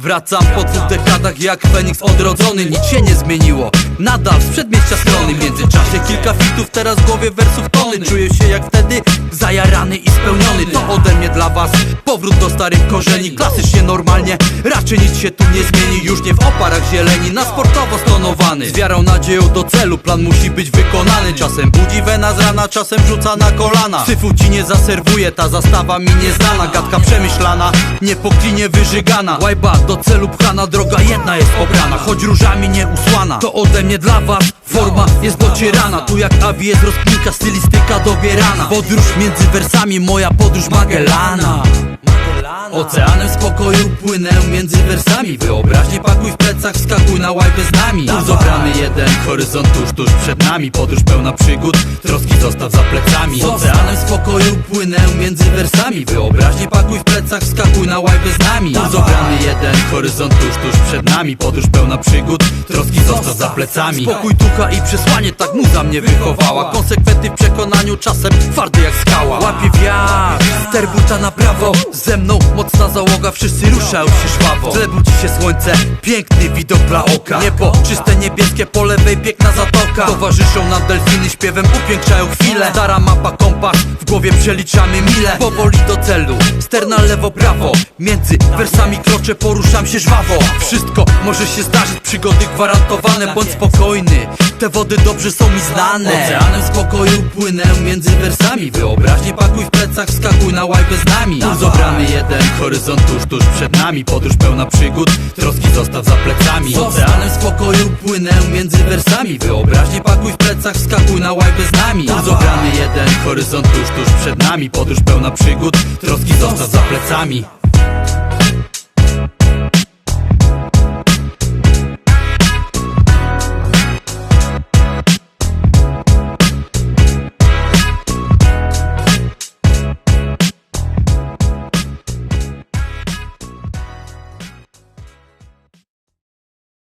wracam po dwóch dekadach jak Feniks odrodzony Nic się nie zmieniło, nadal z przedmieścia strony. W międzyczasie kilka fitów, teraz w głowie wersów tony. Czuję się jak wtedy zajarany i spełniony. To ode mnie dla was powrót do starych korzeni. Klasycznie, normalnie, raczej nic się tu nie zmieni. Już nie w oparach zieleni, na sportowo stonowany. Z wiarą, nadzieją do celu, plan musi być wykonany. Czasem budzi wena z rana, czasem rzuca na kolana. Syfu ci nie zaserwuje, ta zastawa mi nieznana Gadka przemyślana, nie po klinie wyżygana. Łajba do celu pchana, droga jedna jest obrana. Choć różami nie usłana, to ode mnie dla was. Forma jest docierana, tu jak awi jest rozkminka, stylistyka dobierana. Podróż między wersami, moja podróż Magellana Oceanem spokoju płynę między wersami. Wyobraźnie pakuj w plecach, wskakuj na łajbę z nami. Kurs obrany jeden, horyzont tuż, tuż przed nami. Podróż pełna przygód, troski zostaw za plecami. Oceanem spokoju płynę między wersami. Wyobraźnie pakuj w plecach, wskakuj na łajbę z nami. Kurs obrany jeden, horyzont tuż, tuż przed nami. Podróż pełna przygód, troski zostaw za plecami. Spokój. Ducha i przesłanie, tak muza mnie wychowała. Konsekwentny w przekonaniu, czasem twardy jak skała wiatr, ster buta na prawo. Ze mną mocna załoga, wszyscy ruszają się żwawo. W budzi się słońce, piękny widok dla oka. Niebo czyste niebieskie, po lewej piękna zatoka. Towarzyszą nam delfiny, śpiewem upiększają chwilę Stara mapa, kompas, w głowie przeliczamy mile. Powoli do celu, ster na lewo, prawo. Między wersami kroczę, poruszam się żwawo. Wszystko może się zdarzyć, przygody gwarantowane Bądź spokojny, te wody dobrze są mi znane. Oceanem spokoju płynę między wersami. Wyobraźnie pakuj w plecach, skakuj na łajbę z nami. Kurs obrany jeden, horyzont tuż, tuż przed nami. Podróż pełna przygód, troski zostaw za plecami. Oceanem spokoju płynę między wersami. Wyobraźnie pakuj w plecach, skakuj na łajbę z nami. Kurs obrany jeden, horyzont tuż, tuż przed nami. Podróż pełna przygód, troski zostaw za plecami